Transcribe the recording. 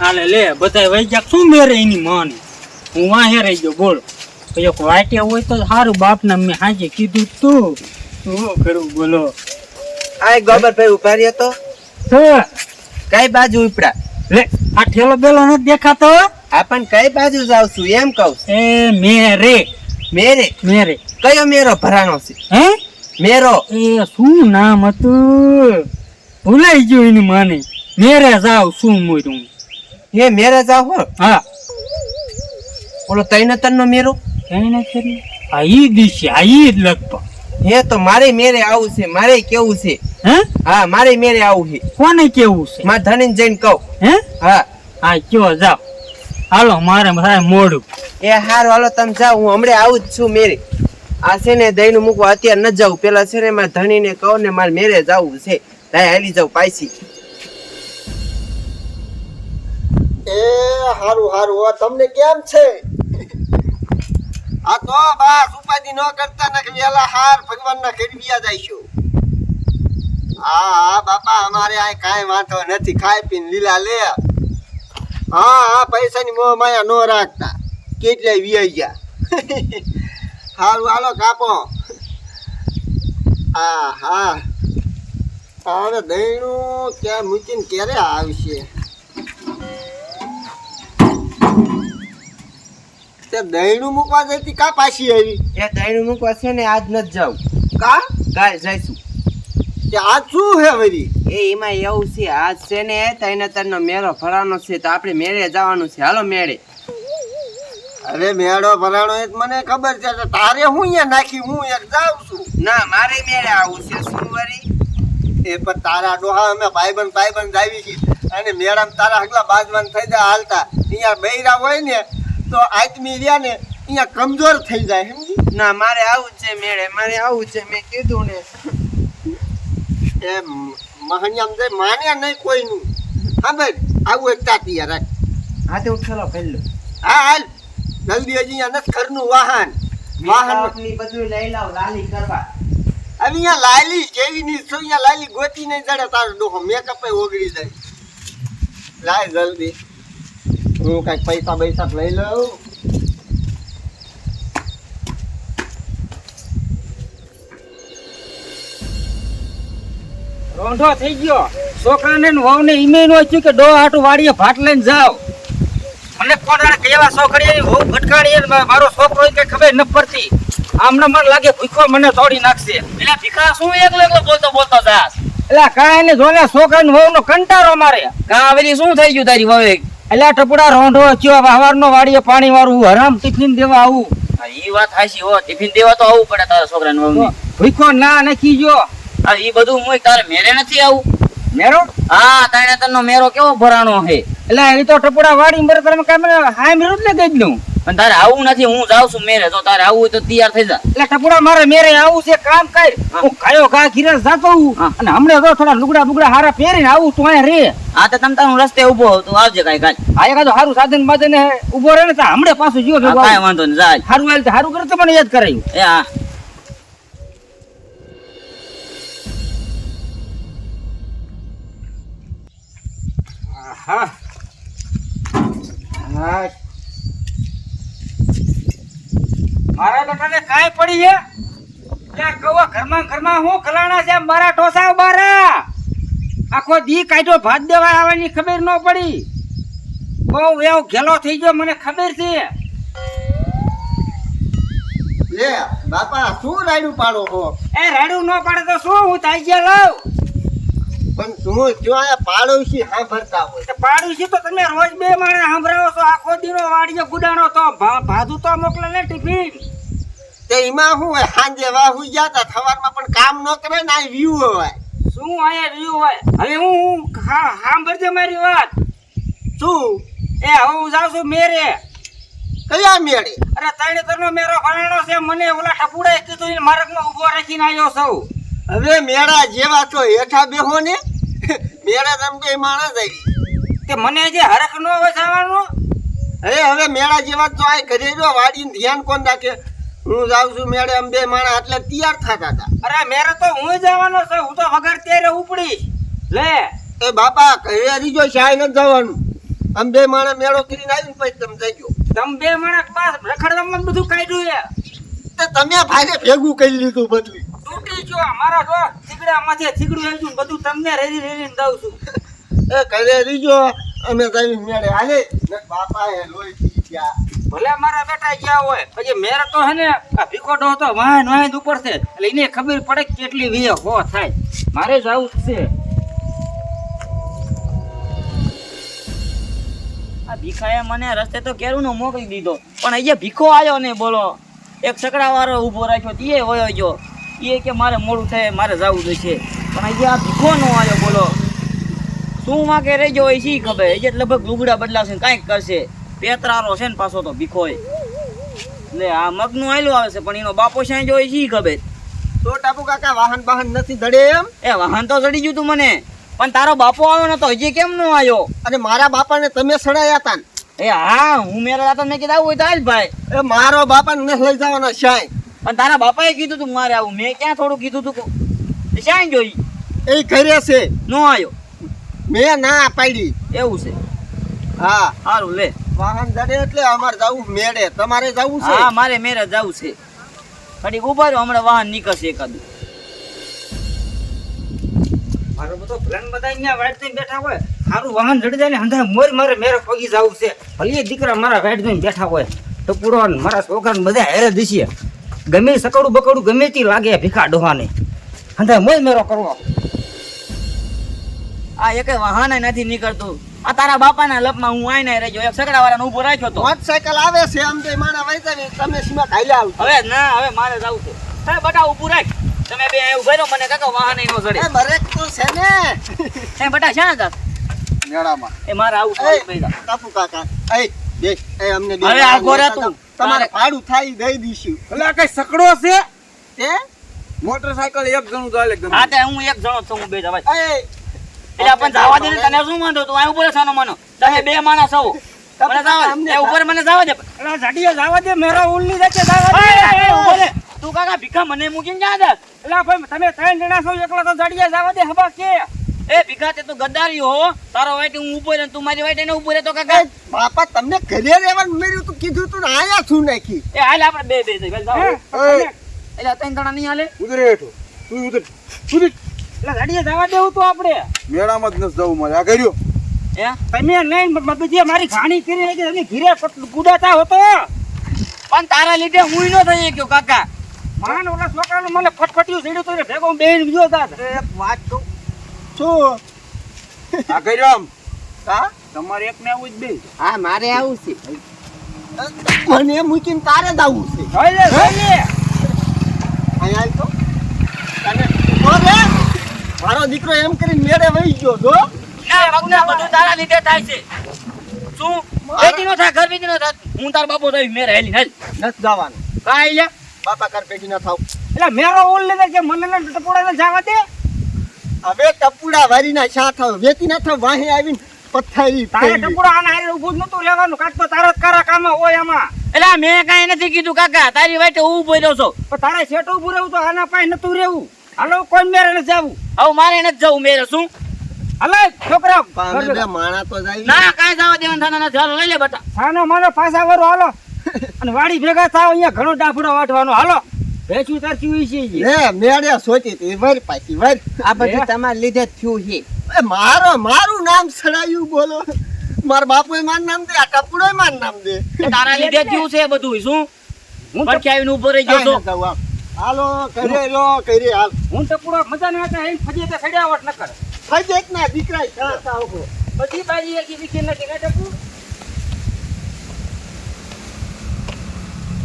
હાલે લે બધાય વહી ગયા. શું મેરે એની માને? હું વાહે રહી ગયો બોલો. એક વાટે હોય તો સારું બાપના મેં હાજે કીધું તું. શું કરું બોલો. આ ગોબરભાઈ ઊભા રહ્યો તો. કઈ બાજુ ઉપડા? લે આ ઠેલો બેલો નથી દેખાતો આપણ કઈ બાજુ જાવ છું એમ કહું એ મેરે. મેરે? મેરે. કયો મેરો ભરાણો છે? હે? મેરો? એ શું નામ હતું? ભૂલાઈ ગયું એની માને. મેરે જાવ શું મોર્યું? એ મેરે જાવ હો. ઓલો તૈનતર નો મેરો. કઈ ના કરી આ ઈ દિશે આ ઈ જ લગભગ. હે તો મારે મેરે આવું છે મારે કેવું છે? હે? હા મારે મેરે આવું છે. કોને કેવું છે? માર ધણીને જઈને કહું. હે? હા. હા કયો જાવ હાલો મારે થાય મોડું. એ હાર હાલો તમે જાઓ હું હમણાં આવું જ છું મેરે. આ છે ને દહીંનું મૂકવા અત્યારે ન જાઉં. પેલા છે ને મારા ધણીને કહું ને મારે મેરે જવું છે. તાય હાલી જાઉં પાછી. એ હારું હારું. તમને કેમ છે? આ તો બસ, ઉપાધિ ન કરતા ને વેલા હાર ભગવાનના ખેડવિયા જઈશું. હા હા, બાપા, અમારે આ કાંઈ વાંધો નથી. ખાઈ પીને લીલા લે. હા હા, પૈસાની મોહ માયા ન રાખતા. કેટલાય વિયાઈ ગયા. હારું, હાલો, કાપો. હા હા. હવે દહીણું ક્યાં મૂકીને ક્યારે આવશે? તે દહીણું મૂકવા જતી કા પાછી આવી? એ દહીણું મૂકવા છે ને આજ ન જાવ કા? કાલ જઈશું. તે આજ શું હે વરી એ એમાં એવું છે આજ છે ને તૈનતરનો મેળો ફરાનો છે તો આપણે મેળે જવાનું છે. હાલો મેળે. અરે મેળો ભરાણો એ મને ખબર છે તારે હું અહીંયા નાખી? હું એક જાઉં છું. ના મારે મેળે આવું છે શું વરી એ પણ તારા ડોહા અમે ભાઈબંધ ભાઈબંધ આવી છીએ. અને મેળામાં તારા હગલા બાજવાન થઈ જાય હાલતા. અહીંયા બૈરા હોય ને તો રહ્યા ને અહીંયા કમજોર થઈ જાય સમજી? ના મારે આવું છે મેળે મારે આવું છે મેં કીધું ને. એ મહણિયામ જઈ માન્યા નહીં કોઈનું. હા ભાઈ આવું એક તાતિયા રાખ. હા તો કરી લો. હા હાલ. જલ્દી હજી અહીંયા નથી ઘરનું વાહન. વાહન બધું લઈ લાવ લાલી કરવા. અહીંયા લાલી કેવી ની છો અહીંયા લાલી ગોતી નહીં જડે તારો ડોહો મેકઅપ ઓગળી જાય. લાય જલ્દી. હું કંઈક પૈસા પૈસા લઈ લઉં રોંઢો થઈ ગયો છોકરાને વહુને કે ડો હાટુ વાડીએ ભાટ લઈને જાવ મને કોણ કેવા છોકરી વહુ ભટકાડી મારો છોકરો હોય કે ખબર ન પડતી આમને મને લાગે ભૂખો મને તોડી નાખશે એટલે ભીખા શું એકલો એકલો બોલતો બોલતો જાસ એટલે કાંઈ ને જોને છોકરા ને વહુ નો કંટારો મારે કા આવેલી શું થઈ ગયું તારી વવે એટલે ટપુડા રોંઢો થયો નો વાડીએ પાણી વાળું હરામ ટિફિન દેવા આવું. ઈ વાત હાસી હો ટિફિન દેવા તો આવવું પડે તારા છોકરાને વહુને. ભૂખો ના નખી જો. આ ઈ બધું મુય તારે મેરે નથી આવું. મેરો હા તાણે તનો મેરો કેવો ભરાણો હે એટલે એ તો ટપુડા વાડી મરે તમે કાંઈ હાય મેરું જ ને ગઈ દઉં પણ તારે આવું નથી હું જાઉં છું મેરે. તો તારે આવું હોય તો તૈયાર થઈ જા. એટલે ટપુડા મારે મેરે આવું છે કામ કર. હું. કાયો કા ઘીરે જાતો હું. અને હમણાં તો થોડા લુગડા બુગડા હારા પહેરીને આવું તું અહીંયા રે. આ તો તમ તારું રસ્તે ઊભો હોવ તું આવજે કાઈ કાઈ. આ એકાદો હારું સાધન બાધન ઊભો રહે ને તો હમણાં પાછું જીવો હા, કાઈ વાંધો નહીં જાય હારું હાલ હારું કરે તો મને યાદ કરાયું. એ હા. હા. હા મારા બેટાને કાંઈ પડી છે ત્યાં કહો ઘરમાં ઘરમાં હું ખલાણા છે મારા ઢોસા બારા આખો દી કાઢ્યો ભાત દેવા આવવાની ખબર ન પડી. બહુ એવો ઘેલો થઈ ગયો મને ખબર છે. લે બાપા શું રાયડું પાડો છો? એ રાડું ન પાડે તો શું હું તાજ્યા લઉં? પણ તું જો આ પાડોશી સાંભળતા હોય. પાડોશી પાડું તો તમે રોજ બે માણે સાંભળાવો છો આખો દીનો વાડીએ ગુડાણો તો ભા- ભાધું તો મોકલે ને ટિફિન. તે એમાં શું હોય સાંજે વાહુ ગયા તા સવારમાં પણ કામ ન કરે ને આ વ્યૂ હોય. શું અહીંયા વ્યૂ હોય? હવે હું હું હા સાંભળજે મારી વાત. શું? એ હવે હું જાઉં છું મેરે. કયા મેળે? અરે તણે તરનો મેરો ભણાણો છે મને ઓલા ટપુડાએ કીધું માર્ગમાં ઊભો રાખીને આવ્યો સૌ હવે મેળા જેવા તો હેઠા બેહો ને. મેળા તમ તો એ માણસ આવી. તે મને જે હરખ નો વસાવાનો? અરે હવે મેળા જેવા તો આ ઘરે જો વાડીને ધ્યાન કોણ રાખે? હું જાઉં છું મેળે આમ બે માણસ એટલે તૈયાર થતા હતા. અરે મેરે તો હું જવાનો છું હું તો વગર તેરે ઉપડી. લે. એ બાપા ઘરે રીજો શાય નથી જવાનું. આમ બે માણસ મેળો કરીને આવીને પછી તમે ગયો તમે બે માણસ પાસ રખડવામાં બધું કાઢ્યું છે. તમે ભાઈને ભેગું કરી લીધું બધું તૂટી ગયો મારા જો થીગડા થીગડું આવી બધું તમને રેડી રેડીને દઉં છું. એ કરે રીજો અમે જઈને મેળે હાલે. બાપા એ લોહી ગયા. ભલે મારા બેટા ગયા હોય પછી મેર તો હે ને આ ભીખોડો હતો વાહન વાહન ઉપર છે. એટલે એને ખબર પડે કેટલી વીએ હો થાય. મારે જ આવું છે. આ ભીખાએ મને રસ્તે તો કેરું નો મોકલી દીધો. પણ અહીંયા ભીખો આવ્યો ને બોલો. એક સકડા વાળો ઊભો રાખ્યો તે વયો ગયો. એ કે મારે મોડું થાય મારે જવું જોઈશે. પણ અહીંયા આ ભીખો નો આવ્યો બોલો. શું વાંકે રહી ગયો હોય શી ખબર. એ લગભગ લુગડા બદલાશે ને કાંઈક કરશે. પેતરારો છે ને પાછો તો ભીખો એટલે આ મગનું આયલું આવે છે પણ એનો બાપો શ્યાં હોય શી ખબર. તો ટાપુ કાકા વાહન વાહન નથી ધડે એમ? એ વાહન તો ચડી ગયું તું મને. પણ તારો બાપો આવ્યો નતો હજી કેમ નો આવ્યો? અને મારા બાપાને તમે સડાયા હતા એ હા હું મેરા હતા મેં કીધું આવું હોય તો હાલ ભાઈ. એ મારો બાપાને નથી લઈ જવાનો શાય પણ તારા બાપાએ કીધું તું મારે આવું. મેં ક્યાં થોડું કીધું તું શ્યાં જોઈ. એ ઘરે છે. નો આવ્યો. મેં ના પાડી. એવું છે. હા. સારું લે. વાહન જડે એટલે અમારે જવું મેળે. તમારે જવું છે? હા મારે મેરે જવું છે. ખાલી ઊભા રહ્યો હમણાં વાહન નીકળશે એકાદું. મારો બધો પ્લાન બધા અહીંયા વાઈટ થઈને બેઠા હોય. સારું વાહન જડી જાય ને હંધા મોર મારે મેરે પગી જવું છે. ભલે દીકરા મારા વાઈટ થઈને બેઠા હોય. તો પૂરો મારા છોકરાને બધા હેરે દીશીએ ગમે સકડું બકડું ગમે તે લાગે ભીખા ડોહાને. હંધા મોય મેરો કરવો. આ એકે વાહન નથી નીકળતું. આ તારા બાપાના લપમાં હું આઈને રહી ગયો એક સગડા વાળાને ઊભો રાખ્યો તો. મોટરસાયકલ આવે છે આમ તો માણા વૈતા તમે સીમા ખાઈ આવ હવે ના હવે મારે જવું છે. હે બટા ઊભું રાખ. તમે બે ઊભા રહો મને કાકા વાહન એનો જડે એ બરેક તો છે ને. હે બટા શા જા મેળામાં. એ મારે આવું એ ટાપુ કાકા. એ બે એ અમને બે હવે આ ગોરા તું. તમારે ભાડું થાય દઈ દઈશું. એટલે આ કઈ સકડો છે? તે મોટરસાયકલ એક જણું ચાલે હા તે હું એક જણો છું હું બે જવાય એટલે પણ જવા દે તને શું વાંધો તું? અહીં ઉપર છાનો મનો. તમે બે માણસ છો. મને જવા દે. ઉપર મને જવા દે. એટલે જાડીએ જવા દે મેરા ઉલ્લી દે જવા દે. રે. તું કાકા ભીખા મને મૂકીને જા દે એટલે ભાઈ તમે ત્રણ જણા છો એકલા તો જાડીએ જવા દે હબા કે? એ ભીખા તે તું ગદ્દારી હો. તારો વાઈટ હું ઉપર તું મારી વાઈટ એને ઉપર તો કાકા. બાપા તમને ઘરે રહેવાનું મેળ્યું તું કીધું તું આયા છું નાખી. એ હાલ આપણે બે બે જઈ જાવ હે? એટલે ત્રણ જણા નહીં હાલે? ઉધરે હેઠો. તું ઉધર ઉતર. એટલે ગાડીએ જવા દેવું તો આપણે. મેળામાં જ ન જવું મારે. આ કર્યો. એ તમે નહીં બધી મારી ઘાણી કરી નાખી તમે ઘીરે કુદાતા હોતો પણ તારા લીધે હું નો થઈ ગયો કાકા. માન ઓલા છોકરાનું મને ફટફટ્યું સીડ્યું તો ભેગો બેન ગયો તા. એક વાત કહું. શું આ કર્યો આમ? હા? તમારે એક ને આવું જ બે. હા મારે આવું છે. મને મૂકીને તારે જ આવું છે. હોય હોય અહીંયા આવ તો. તને ઊભો મારો દીકરો એમ કરીને મેળે વહી ગયો જો ના મગના બધું તારા લીધે થાય છે. શું? નો થાય ઘર વેચી નો થાય હું તાર બાપો થઈ મેરે હેલી હેલ. નથી જવાનું. કાઈ લે બાપા કર ભેગી ન થાવ. એટલે મેરો ઓલ લીધે કે મને ને ટપોડા જવા દે. હવે ટપુડા વારીના શા થાવ વેતી ના થાવ વાહે આવીને પથ્થારી તારે. ટપોડા આના હારે ઊભું જ નતું લેવાનું કાંઈક તો તારા જ કારા કામમાં હોય આમાં. એટલે આ મેં કાંઈ નથી કીધું કાકા. તારી વાટે હું ઊભો રહ્યો છો. પણ તારે શેઠ ઊભું રહેવું તો આના પાસે નતું રહેવું. હાલો કોઈ મેરે નથી જવું. હવે મારે નથી જવું મેરે શું? અલે છોકરા બે માણા તો જાય. ના કાંઈ જાવ દેવાનું થાના ના લઈ લે બટા. સાનો માનો પાછા વરો હાલો. અને વાડી ભેગા થાવ અહીંયા ઘણો ડાફડો વાટવાનો. હાલો. ભેંસું હોય છે. લે મેળે સોચી તી વર પાછી વર. આ બધું તમારે લીધે થયું છે. એ મારો મારું નામ સડાયું બોલો. મારા બાપુએ માર નામ દે આ ટપુડોય માર નામ દે. તારા લીધે થયું છે બધું શું? હું તો ઉપર ઊભો રહી ગયો. હાલો કરે લો કરે હાલ. હું તો પૂરો મજા ના હતા એમ ફજે તો સડાવટ ન કરે ફજેક ના દીકરા થાવ છો? બધી બાજી એકી બીજી નથી ને ટપુ?